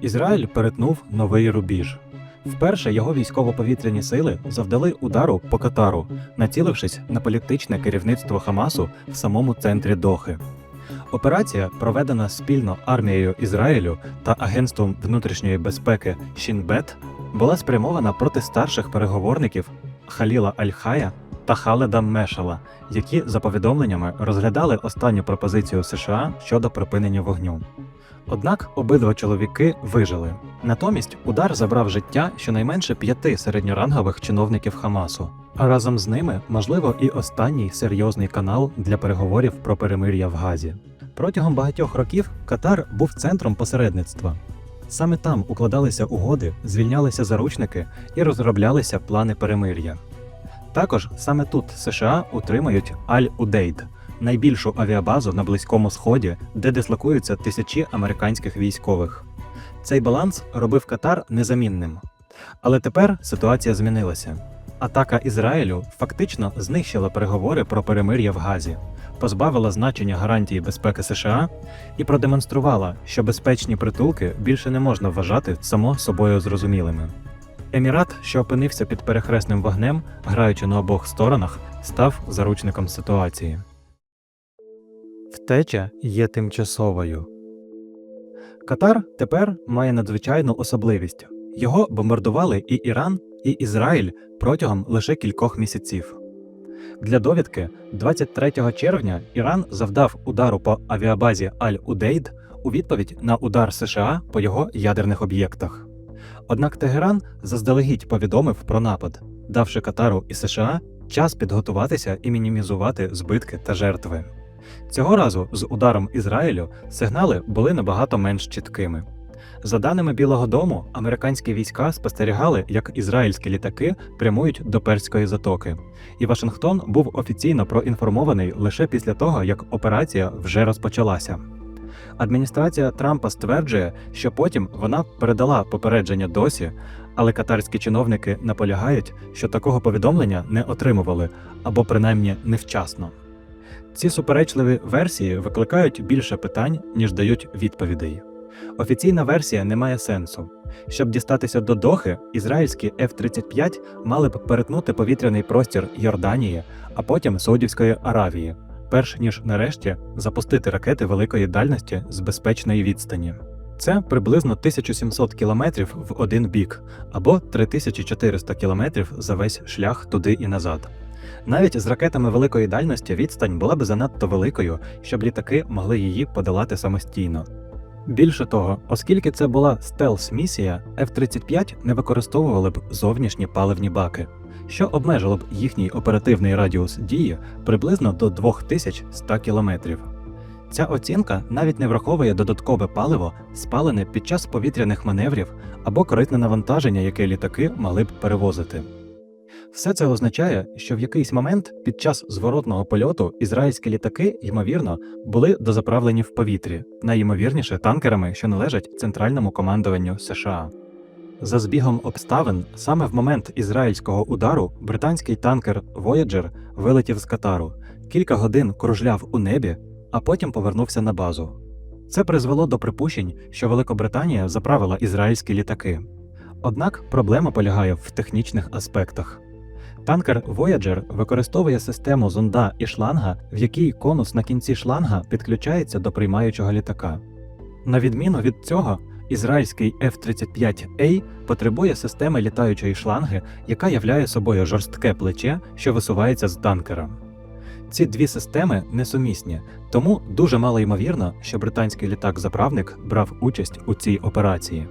Ізраїль перетнув новий рубіж. Вперше його військово-повітряні сили завдали удару по Катару, націлившись на політичне керівництво Хамасу в самому центрі Дохи. Операція, проведена спільно армією Ізраїлю та Агентством внутрішньої безпеки Шінбет, була спрямована проти старших переговорників Халіла Аль-Хая та Халеда Мешала, які, за повідомленнями, розглядали останню пропозицію США щодо припинення вогню. Однак обидва чоловіки вижили. Натомість удар забрав життя щонайменше п'яти середньорангових чиновників Хамасу. А разом з ними, можливо, і останній серйозний канал для переговорів про перемир'я в Газі. Протягом багатьох років Катар був центром посередництва. Саме там укладалися угоди, звільнялися заручники і розроблялися плани перемир'я. Також саме тут США утримують Аль-Удейд, найбільшу авіабазу на Близькому Сході, де дислокуються тисячі американських військових. Цей баланс робив Катар незамінним. Але тепер ситуація змінилася. Атака Ізраїлю фактично знищила переговори про перемир'я в Газі, позбавила значення гарантії безпеки США і продемонструвала, що безпечні притулки більше не можна вважати само собою зрозумілими. Емірат, що опинився під перехресним вогнем, граючи на обох сторонах, став заручником ситуації. Втеча є тимчасовою. Катар тепер має надзвичайну особливість. Його бомбардували і Іран, і Ізраїль протягом лише кількох місяців. Для довідки, 23 червня Іран завдав удару по авіабазі Аль-Удейд у відповідь на удар США по його ядерних об'єктах. Однак Тегеран заздалегідь повідомив про напад, давши Катару і США час підготуватися і мінімізувати збитки та жертви. Цього разу з ударом Ізраїлю сигнали були набагато менш чіткими. За даними Білого Дому, американські війська спостерігали, як ізраїльські літаки прямують до Перської затоки, і Вашингтон був офіційно проінформований лише після того, як операція вже розпочалася. Адміністрація Трампа стверджує, що потім вона передала попередження досі, але катарські чиновники наполягають, що такого повідомлення не отримували або принаймні невчасно. Ці суперечливі версії викликають більше питань, ніж дають відповідей. Офіційна версія не має сенсу. Щоб дістатися до Дохи, ізраїльські F-35 мали б перетнути повітряний простір Йорданії, а потім Саудівської Аравії, перш ніж нарешті запустити ракети великої дальності з безпечної відстані. Це приблизно 1700 кілометрів в один бік або 3400 кілометрів за весь шлях туди і назад. Навіть з ракетами великої дальності відстань була б занадто великою, щоб літаки могли її подолати самостійно. Більше того, оскільки це була стелс-місія, F-35 не використовували б зовнішні паливні баки, що обмежило б їхній оперативний радіус дії приблизно до 2100 кілометрів. Ця оцінка навіть не враховує додаткове паливо, спалене під час повітряних маневрів або корисне навантаження, яке літаки могли б перевозити. Все це означає, що в якийсь момент під час зворотного польоту ізраїльські літаки, ймовірно, були дозаправлені в повітрі, найімовірніше танкерами, що належать центральному командуванню США. За збігом обставин, саме в момент ізраїльського удару британський танкер Voyager вилетів з Катару, кілька годин кружляв у небі, а потім повернувся на базу. Це призвело до припущень, що Великобританія заправила ізраїльські літаки. Однак проблема полягає в технічних аспектах. Танкер Voyager використовує систему зонда і шланга, в якій конус на кінці шланга підключається до приймаючого літака. На відміну від цього, ізраїльський F-35A потребує системи літаючої шланги, яка являє собою жорстке плече, що висувається з танкера. Ці дві системи несумісні, тому дуже мало ймовірно, що британський літак-заправник брав участь у цій операції.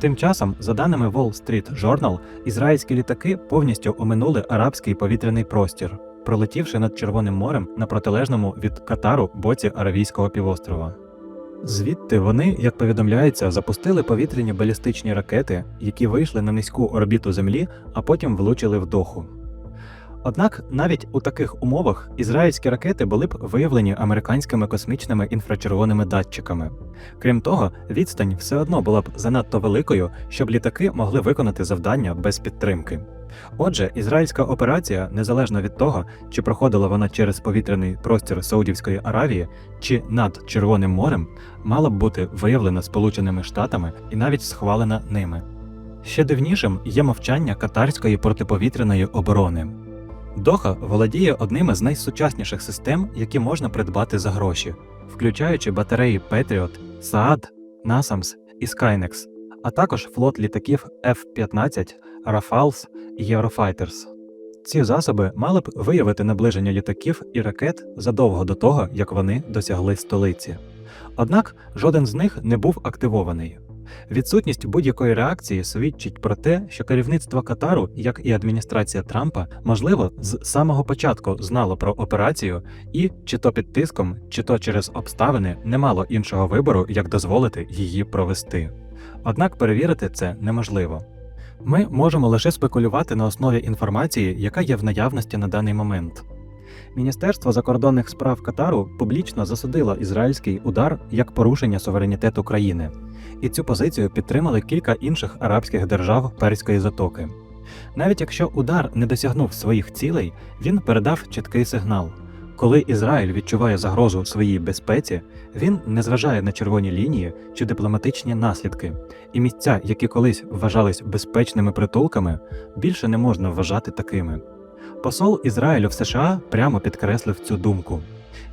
Тим часом, за даними Wall Street Journal, ізраїльські літаки повністю оминули арабський повітряний простір, пролетівши над Червоним морем на протилежному від Катару боці Аравійського півострова. Звідти вони, як повідомляється, запустили повітряні балістичні ракети, які вийшли на низьку орбіту Землі, а потім влучили в доху. Однак навіть у таких умовах ізраїльські ракети були б виявлені американськими космічними інфрачервоними датчиками. Крім того, відстань все одно була б занадто великою, щоб літаки могли виконати завдання без підтримки. Отже, ізраїльська операція, незалежно від того, чи проходила вона через повітряний простір Саудівської Аравії чи над Червоним морем, мала б бути виявлена Сполученими Штатами і навіть схвалена ними. Ще дивнішим є мовчання катарської протиповітряної оборони. Доха володіє одним із найсучасніших систем, які можна придбати за гроші, включаючи батареї Patriot, Saad, NASAMS і Skynex, а також флот літаків F-15, Rafales і Eurofighters. Ці засоби мали б виявити наближення літаків і ракет задовго до того, як вони досягли столиці. Однак жоден з них не був активований. Відсутність будь-якої реакції свідчить про те, що керівництво Катару, як і адміністрація Трампа, можливо, з самого початку знало про операцію і, чи то під тиском, чи то через обставини, не мало іншого вибору, як дозволити її провести. Однак перевірити це неможливо. Ми можемо лише спекулювати на основі інформації, яка є в наявності на даний момент. Міністерство закордонних справ Катару публічно засудило ізраїльський удар як порушення суверенітету країни, і цю позицію підтримали кілька інших арабських держав Перської затоки. Навіть якщо удар не досягнув своїх цілей, він передав чіткий сигнал. Коли Ізраїль відчуває загрозу своїй безпеці, він не зважає на червоні лінії чи дипломатичні наслідки, і місця, які колись вважались безпечними притулками, більше не можна вважати такими. Посол Ізраїлю в США прямо підкреслив цю думку: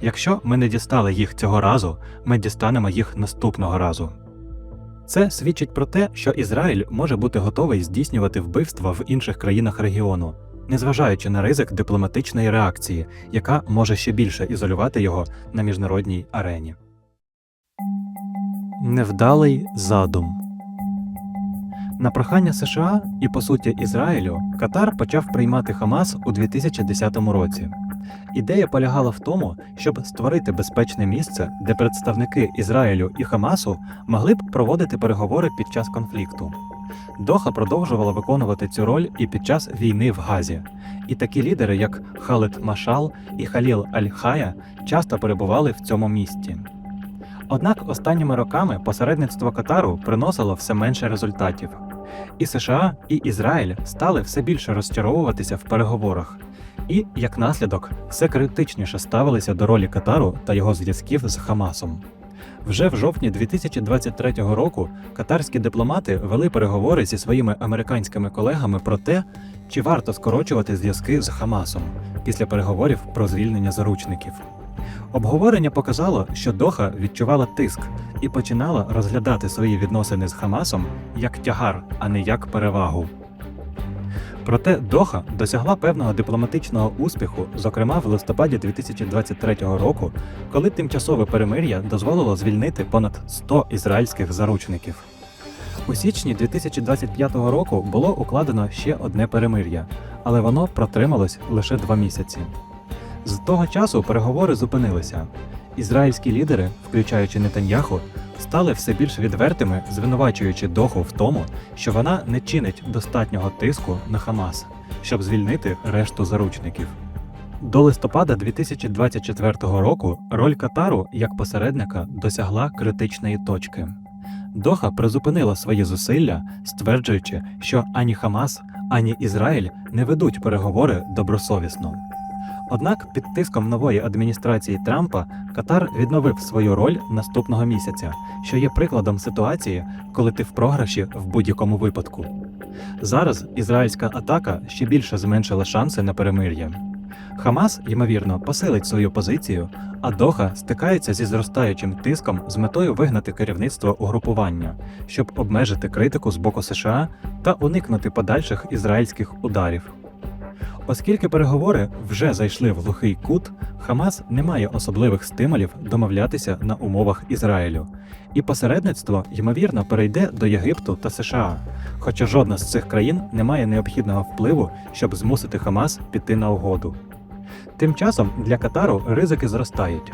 якщо ми не дістали їх цього разу, ми дістанемо їх наступного разу. Це свідчить про те, що Ізраїль може бути готовий здійснювати вбивства в інших країнах регіону, незважаючи на ризик дипломатичної реакції, яка може ще більше ізолювати його на міжнародній арені. Невдалий задум на прохання США і по суті Ізраїлю Катар почав приймати Хамас у 2010 році. Ідея полягала в тому, щоб створити безпечне місце, де представники Ізраїлю і Хамасу могли б проводити переговори під час конфлікту. Доха продовжувала виконувати цю роль і під час війни в Газі. І такі лідери, як Халид Машал і Халіл Аль-Хая, часто перебували в цьому місті. Однак останніми роками посередництво Катару приносило все менше результатів. І США, і Ізраїль стали все більше розчаровуватися в переговорах, і, як наслідок, все критичніше ставилися до ролі Катару та його зв'язків з Хамасом. Вже в жовтні 2023 року катарські дипломати вели переговори зі своїми американськими колегами про те, чи варто скорочувати зв'язки з Хамасом після переговорів про звільнення заручників. Обговорення показало, що Доха відчувала тиск і починала розглядати свої відносини з Хамасом як тягар, а не як перевагу. Проте Доха досягла певного дипломатичного успіху, зокрема в листопаді 2023 року, коли тимчасове перемир'я дозволило звільнити понад 100 ізраїльських заручників. У січні 2025 року було укладено ще одне перемир'я, але воно протрималось лише два місяці. З того часу переговори зупинилися. Ізраїльські лідери, включаючи Нетаньяху, стали все більш відвертими, звинувачуючи Доху в тому, що вона не чинить достатнього тиску на Хамас, щоб звільнити решту заручників. До листопада 2024 року роль Катару як посередника досягла критичної точки. Доха призупинила свої зусилля, стверджуючи, що ані Хамас, ані Ізраїль не ведуть переговори добросовісно. Однак під тиском нової адміністрації Трампа Катар відновив свою роль наступного місяця, що є прикладом ситуації, коли ти в програші в будь-якому випадку. Зараз ізраїльська атака ще більше зменшила шанси на перемир'я. Хамас, ймовірно, посилить свою позицію, а Доха стикається зі зростаючим тиском з метою вигнати керівництво угрупування, щоб обмежити критику з боку США та уникнути подальших ізраїльських ударів. Оскільки переговори вже зайшли в глухий кут, Хамас не має особливих стимулів домовлятися на умовах Ізраїлю, і посередництво ймовірно перейде до Єгипту та США, хоча жодна з цих країн не має необхідного впливу, щоб змусити Хамас піти на угоду. Тим часом для Катару ризики зростають.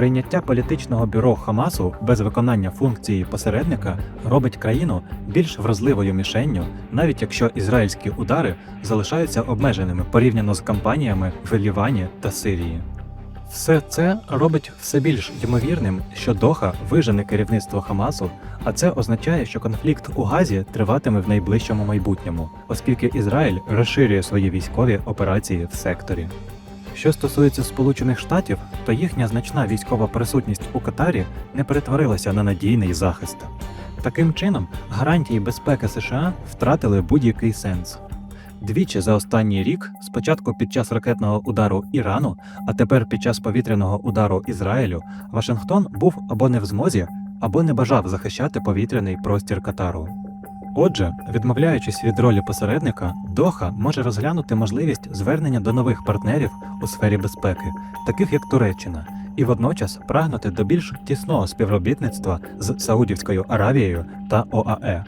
Прийняття політичного бюро Хамасу без виконання функції посередника робить країну більш вразливою мішенню, навіть якщо ізраїльські удари залишаються обмеженими порівняно з кампаніями в Лівані та Сирії. Все це робить все більш ймовірним, що Доха вижене керівництво Хамасу, а це означає, що конфлікт у Газі триватиме в найближчому майбутньому, оскільки Ізраїль розширює свої військові операції в секторі. Що стосується Сполучених Штатів, то їхня значна військова присутність у Катарі не перетворилася на надійний захист. Таким чином, гарантії безпеки США втратили будь-який сенс. Двічі за останній рік, спочатку під час ракетного удару Ірану, а тепер під час повітряного удару Ізраїлю, Вашингтон був або не в змозі, або не бажав захищати повітряний простір Катару. Отже, відмовляючись від ролі посередника, Доха може розглянути можливість звернення до нових партнерів у сфері безпеки, таких як Туреччина, і водночас прагнути до більш тісного співробітництва з Саудівською Аравією та ОАЕ.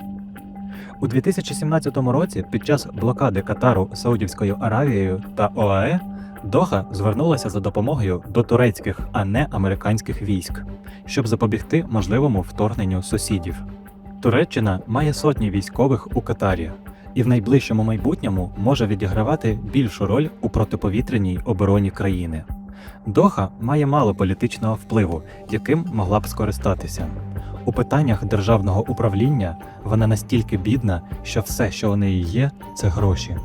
У 2017 році, під час блокади Катару Саудівською Аравією та ОАЕ, Доха звернулася за допомогою до турецьких, а не американських військ, щоб запобігти можливому вторгненню сусідів. Туреччина має сотні військових у Катарі і в найближчому майбутньому може відігравати більшу роль у протиповітряній обороні країни. Доха має мало політичного впливу, яким могла б скористатися. У питаннях державного управління вона настільки бідна, що все, що у неї є, це гроші.